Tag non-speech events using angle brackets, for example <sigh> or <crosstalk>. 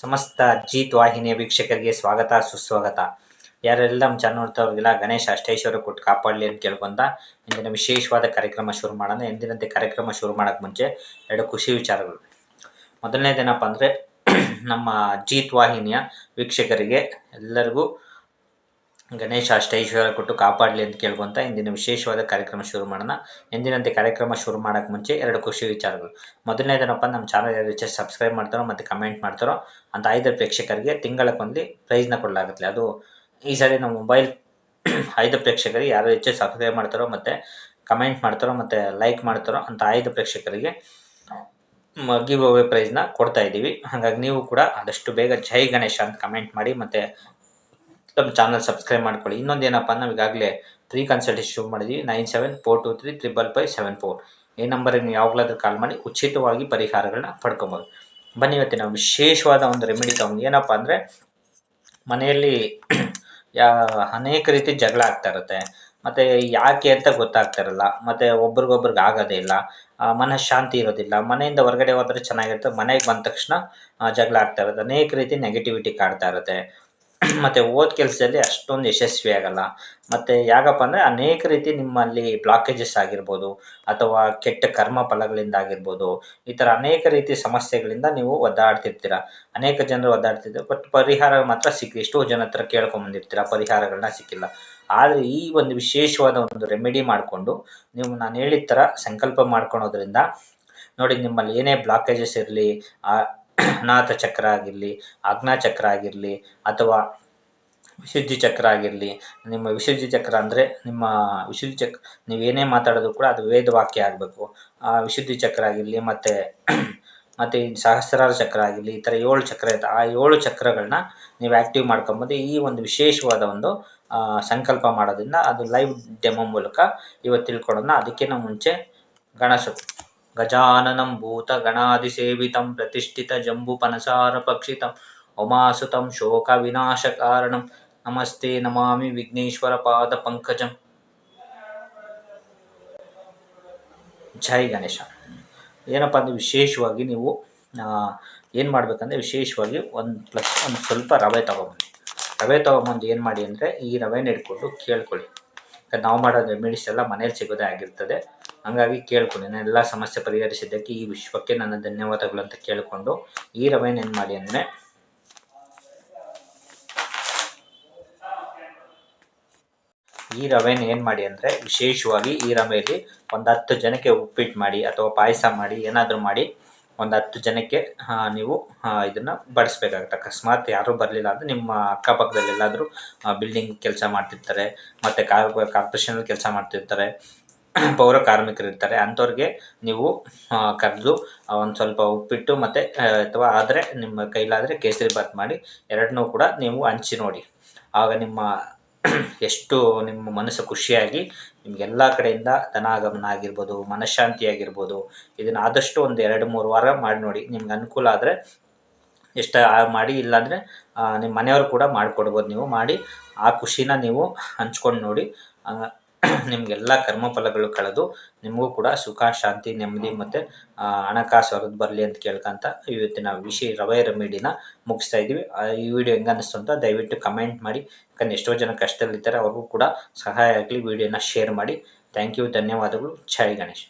ಸಮಸ್ತ ಜೀತ್ ವಾಹಿನಿಯ ವೀಕ್ಷಕರಿಗೆ ಸ್ವಾಗತ, ಸುಸ್ವಾಗತ. ಯಾರೆಲ್ಲ ನಮ್ಮ ಚಾನಲ್ ನೋಡ್ತಾವ್ರಿಗೆಲ್ಲ ಗಣೇಶ ಅಷ್ಟೇಶ್ವರ ಕೊಟ್ಟು ಕಾಪಾಡಲಿ ಅಂತ ಕೇಳ್ಕೊಂತ ಇಂದಿನ ವಿಶೇಷವಾದ ಕಾರ್ಯಕ್ರಮ ಶುರು ಮಾಡೋಣ. ಎಂದಿನಂತೆ ಕಾರ್ಯಕ್ರಮ ಶುರು ಮಾಡೋಕ್ಕೆ ಮುಂಚೆ ಎರಡು ಖುಷಿ ವಿಚಾರಗಳು. ಮೊದಲನೇದೇನಪ್ಪ ಅಂದರೆ, ನಮ್ಮ ಜೀತ್ ವಾಹಿನಿಯ ವೀಕ್ಷಕರಿಗೆ ಎಲ್ಲರಿಗೂ ಗಣೇಶ ಅಷ್ಟೈಶ್ವರ್ಯ ಕೊಟ್ಟು ಕಾಪಾಡಲಿ ಅಂತ ಕೇಳ್ಕೊಂತ ಇಂದಿನ ವಿಶೇಷವಾದ ಕಾರ್ಯಕ್ರಮ ಶುರು ಮಾಡೋಣ. ಎಂದಿನಂತೆ ಕಾರ್ಯಕ್ರಮ ಶುರು ಮಾಡೋಕ್ಕೆ ಮುಂಚೆ ಎರಡು ಖುಷಿ ವಿಚಾರಗಳು. ಮೊದಲನೇದೇನಪ್ಪ, ನಮ್ಮ ಚಾನಲ್ ಯಾರು ಹೆಚ್ಚು ಸಬ್ಸ್ಕ್ರೈಬ್ ಮಾಡ್ತಾರೋ ಮತ್ತು ಕಮೆಂಟ್ ಮಾಡ್ತಾರೋ ಅಂತ ಐದು ಪ್ರೇಕ್ಷಕರಿಗೆ ತಿಂಗಳಕ್ಕೊಂದು ಪ್ರೈಸ್ನ ಕೊಡಲಾಗುತ್ತೆ. ಅದು ಈ ಸಾರಿ ನಮ್ಮ ಮೊಬೈಲ್ <clears throat> ಐದು ಪ್ರೇಕ್ಷಕರಿಗೆ ಯಾರು ಹೆಚ್ಚು ಸಬ್ಸ್ಕ್ರೈಬ್ ಮಾಡ್ತಾರೋ ಮತ್ತು ಕಮೆಂಟ್ ಮಾಡ್ತಾರೋ ಮತ್ತು ಲೈಕ್ ಮಾಡ್ತಾರೋ ಅಂತ ಐದು ಪ್ರೇಕ್ಷಕರಿಗೆ ಗಿವ್ ಅವೇ ಪ್ರೈಸ್ನ ಕೊಡ್ತಾ ಇದ್ದೀವಿ. ಹಾಗಾಗಿ ನೀವು ಕೂಡ ಆದಷ್ಟು ಬೇಗ ಜೈ ಗಣೇಶ ಅಂತ ಕಮೆಂಟ್ ಮಾಡಿ ಮತ್ತು ನಮ್ಮ ಚಾನಲ್ ಸಬ್ಸ್ಕ್ರೈಬ್ ಮಾಡ್ಕೊಳ್ಳಿ. ಇನ್ನೊಂದು ಏನಪ್ಪ ನಾವು ಈಗಾಗಲೇ ಫ್ರೀ ಕನ್ಸಲ್ಟೇಷನ್ ಮಾಡಿದ್ವಿ. Nine seven four two three triple five seven four ಈ ನಂಬರಿಗೆ ನೀವು ಯಾವಾಗಲಾದ್ರೂ ಕಾಲ್ ಮಾಡಿ ಉಚಿತವಾಗಿ ಪರಿಹಾರಗಳನ್ನ ಪಡ್ಕೊಬೋದು. ಬನ್ನಿ ಇವತ್ತಿನ ವಿಶೇಷವಾದ ಒಂದು ರೆಮಿಡಿ ತಗೊಂಡು ಏನಪ್ಪ ಅಂದರೆ ಮನೆಯಲ್ಲಿ ಯಾ ಅನೇಕ ರೀತಿ ಜಗಳ ಆಗ್ತಾ ಇರುತ್ತೆ. ಮತ್ತು ಯಾಕೆ ಅಂತ ಗೊತ್ತಾಗ್ತಾ ಇರಲ್ಲ. ಮತ್ತು ಒಬ್ರಿಗೊಬ್ರಿಗೆ ಆಗೋದೇ ಇಲ್ಲ. ಮನಃಶಾಂತಿ ಇರೋದಿಲ್ಲ. ಮನೆಯಿಂದ ಹೊರಗಡೆ ಹೋದ್ರೆ ಚೆನ್ನಾಗಿರುತ್ತೆ. ಮನೆಗೆ ಬಂದ ತಕ್ಷಣ ಜಗಳ ಆಗ್ತಾ ಇರುತ್ತೆ. ಅನೇಕ ರೀತಿ ನೆಗೆಟಿವಿಟಿ ಕಾಡ್ತಾ ಇರುತ್ತೆ. ಮತ್ತು ಓದ್ ಕೆಲಸದಲ್ಲಿ ಅಷ್ಟೊಂದು ಯಶಸ್ವಿ ಆಗಲ್ಲ. ಮತ್ತು ಯಾಕಪ್ಪ ಅಂದರೆ ಅನೇಕ ರೀತಿ ನಿಮ್ಮಲ್ಲಿ ಬ್ಲಾಕೇಜಸ್ ಆಗಿರ್ಬೋದು ಅಥವಾ ಕೆಟ್ಟ ಕರ್ಮ ಫಲಗಳಿಂದ ಆಗಿರ್ಬೋದು ಈ ಥರ ಅನೇಕ ರೀತಿ ಸಮಸ್ಯೆಗಳಿಂದ ನೀವು ಒದ್ದಾಡ್ತಿರ್ತೀರ. ಅನೇಕ ಜನರು ಒದ್ದಾಡ್ತಿದ್ರು ಬಟ್ ಪರಿಹಾರ ಮಾತ್ರ ಸಿಕ್ಕಿ ಎಷ್ಟೋ ಜನ ಹತ್ರ ಕೇಳ್ಕೊಂಬಂದಿರ್ತೀರ ಪರಿಹಾರಗಳನ್ನ ಸಿಕ್ಕಿಲ್ಲ. ಆದರೆ ಈ ಒಂದು ವಿಶೇಷವಾದ ಒಂದು ರೆಮಿಡಿ ಮಾಡಿಕೊಂಡು ನೀವು ನಾನು ಹೇಳಿದ ಥರ ಸಂಕಲ್ಪ ಮಾಡ್ಕೊಳೋದ್ರಿಂದ ನೋಡಿ ನಿಮ್ಮಲ್ಲಿ ಏನೇ ಬ್ಲಾಕೇಜಸ್ ಇರಲಿ ಅನಾಥ ಚಕ್ರ ಆಗಿರಲಿ ಆಜ್ಞಾ ಚಕ್ರ ಆಗಿರಲಿ ಅಥವಾ ವಿಶುದ್ಧಿ ಚಕ್ರ ಆಗಿರಲಿ. ನಿಮ್ಮ ವಿಶುದ್ಧಿ ಚಕ್ರ ಅಂದರೆ ನಿಮ್ಮ ವಿಶುದ್ಧಿ ಚಕ್ರ ನೀವೇನೇ ಮಾತಾಡೋದು ಕೂಡ ಅದು ವೇದ ವಾಕ್ಯ ಆಗಬೇಕು. ಆ ವಿಶುದ್ಧಿ ಚಕ್ರ ಆಗಿರಲಿ ಮತ್ತು ಮತ್ತು ಸಹಸ್ರಾರ ಚಕ್ರ ಆಗಿರಲಿ, ಈ ಥರ ಏಳು ಚಕ್ರ ಇದೆ ಆ ಏಳು ಚಕ್ರಗಳನ್ನ ನೀವು ಆ್ಯಕ್ಟಿವ್ ಮಾಡ್ಕೊಂಬೋದು. ಈ ಒಂದು ವಿಶೇಷವಾದ ಒಂದು ಸಂಕಲ್ಪ ಮಾಡೋದ್ರಿಂದ ಅದು ಲೈವ್ ಡೆಮೋ ಮೂಲಕ ಇವತ್ತು ತಿಳ್ಕೊಳ್ಳೋಣ. ಅದಕ್ಕಿಂತ ಮುಂಚೆ ಗಣಸು. ಗಜಾನನಂ ಭೂತ ಗಣಾದಿಸೇವಿತಂ ಪ್ರತಿಷ್ಠಿತ ಜಂಬು ಪನಸಾರ ಪಕ್ಷಿತಂ ಉಮಾಸುತಂ ಶೋಕ ವಿನಾಶ ಕಾರಣಂ ನಮಸ್ತೆ ನಮಾಮಿ ವಿಘ್ನೇಶ್ವರ ಪಾದ ಪಂಕಜಂ ಜೈ ಗಣೇಶ। ಏನಪ್ಪ ಅಂದರೆ ವಿಶೇಷವಾಗಿ ನೀವು ಏನು ಮಾಡಬೇಕಂದ್ರೆ ವಿಶೇಷವಾಗಿ ಒಂದು ಪ್ಲಸ್, ಒಂದು ಸ್ವಲ್ಪ ರವೆ ತೊಗೊಂಬನ್ನಿ. ರವೆ ತೊಗೊಂಬಂದು ಏನು ಮಾಡಿ ಅಂದರೆ ಈ ರವೆನ ಇಟ್ಕೊಂಡು ಕೇಳ್ಕೊಳ್ಳಿ. ನಾವು ಮಾಡೋ ರೆಮಿಡೀಸ್ ಎಲ್ಲ ಮನೇಲಿ ಸಿಗೋದೇ ಆಗಿರ್ತದೆ. ಹಂಗಾಗಿ ಕೇಳ್ಕೊಂಡು ನಾನು ಎಲ್ಲ ಸಮಸ್ಯೆ ಪರಿಹರಿಸಿದ್ದಕ್ಕೆ ಈ ವಿಶ್ವಕ್ಕೆ ನನ್ನ ಧನ್ಯವಾದಗಳು ಅಂತ ಕೇಳಿಕೊಂಡು ಈ ರವೆನ ಏನು ಮಾಡಿ ಅಂದರೆ ಈ ರವೆನ ಏನು ಮಾಡಿ ಅಂದರೆ ವಿಶೇಷವಾಗಿ ಈ ರವೆಯಲ್ಲಿ ಒಂದು ಹತ್ತು ಜನಕ್ಕೆ ಉಪ್ಪಿಟ್ಟು ಮಾಡಿ ಅಥವಾ ಪಾಯಸ ಮಾಡಿ ಏನಾದರೂ ಮಾಡಿ ಒಂದು ಹತ್ತು ಜನಕ್ಕೆ ನೀವು ಇದನ್ನು ಬಡಿಸ್ಬೇಕಾಗುತ್ತೆ. ಅಕಸ್ಮಾತ್ ಯಾರೂ ಬರಲಿಲ್ಲ ಅಂದರೆ ನಿಮ್ಮ ಅಕ್ಕಪಕ್ಕದಲ್ಲಿ ಎಲ್ಲಾದರೂ ಬಿಲ್ಡಿಂಗ್ ಕೆಲಸ ಮಾಡ್ತಿರ್ತಾರೆ, ಮತ್ತು ಕಾರ್ಪೊರೇಷನಲ್ಲಿ ಕೆಲಸ ಮಾಡ್ತಿರ್ತಾರೆ ಪೌರ ಕಾರ್ಮಿಕರು ಇರ್ತಾರೆ ಅಂಥವ್ರಿಗೆ ನೀವು ಕರೆದು ಒಂದು ಸ್ವಲ್ಪ ಉಪ್ಪಿಟ್ಟು ಮತ್ತು ಅಥವಾ ಆದರೆ ನಿಮ್ಮ ಕೈಲಾದರೆ ಕೇಸರಿ ಬಾತ್ ಮಾಡಿ ಎರಡನ್ನೂ ಕೂಡ ನೀವು ಹಂಚಿ ನೋಡಿ. ಆಗ ನಿಮ್ಮ <clears throat> ಎಷ್ಟು ನಿಮ್ಮ ಮನಸ್ಸು ಖುಷಿಯಾಗಿ ನಿಮಗೆಲ್ಲ ಕಡೆಯಿಂದ ಧನಾಗಮನ ಆಗಿರ್ಬೋದು ಮನಃಶಾಂತಿ ಆಗಿರ್ಬೋದು ಇದನ್ನು ಆದಷ್ಟು ಒಂದು ಎರಡು, ಮೂರು ವಾರ ಮಾಡಿ ನೋಡಿ. ನಿಮ್ಗೆ ಅನುಕೂಲ ಆದರೆ ಎಷ್ಟು ಮಾಡಿ ಇಲ್ಲಾಂದರೆ ನಿಮ್ಮ ಮನೆಯವರು ಕೂಡ ಮಾಡಿಕೊಡ್ಬೋದು ನೀವು. ಮಾಡಿ ಆ ಖುಷಿನ ನೀವು ಹಂಚ್ಕೊಂಡು ನೋಡಿ. <clears throat> ನಿಮಗೆಲ್ಲ ಕರ್ಮಫಲಗಳು ಕಳೆದು ನಿಮಗೂ ಕೂಡ ಸುಖ, ಶಾಂತಿ, ನೆಮ್ಮದಿ ಮತ್ತು ಹಣಕಾಸು ಹೊರದು ಬರಲಿ ಅಂತ ಕೇಳ್ಕೊಂತ ಇವತ್ತಿನ ವಿಷಯ ರವೆ ರೆಮಿಡಿನ ಮುಗಿಸ್ತಾ ಇದ್ದೀವಿ. ಈ ವಿಡಿಯೋ ಹೆಂಗೆ ಅನ್ನಿಸ್ತು ಅಂತ ದಯವಿಟ್ಟು ಕಮೆಂಟ್ ಮಾಡಿ. ಯಾಕಂದ್ರೆ ಎಷ್ಟೋ ಜನ ಕಷ್ಟದಲ್ಲಿದ್ದಾರೆ, ಅವ್ರಿಗೂ ಕೂಡ ಸಹಾಯ ಆಗಲಿ, ವಿಡಿಯೋನ ಶೇರ್ ಮಾಡಿ. ಥ್ಯಾಂಕ್ ಯು, ಧನ್ಯವಾದಗಳು. ಜೈ ಗಣೇಶ್.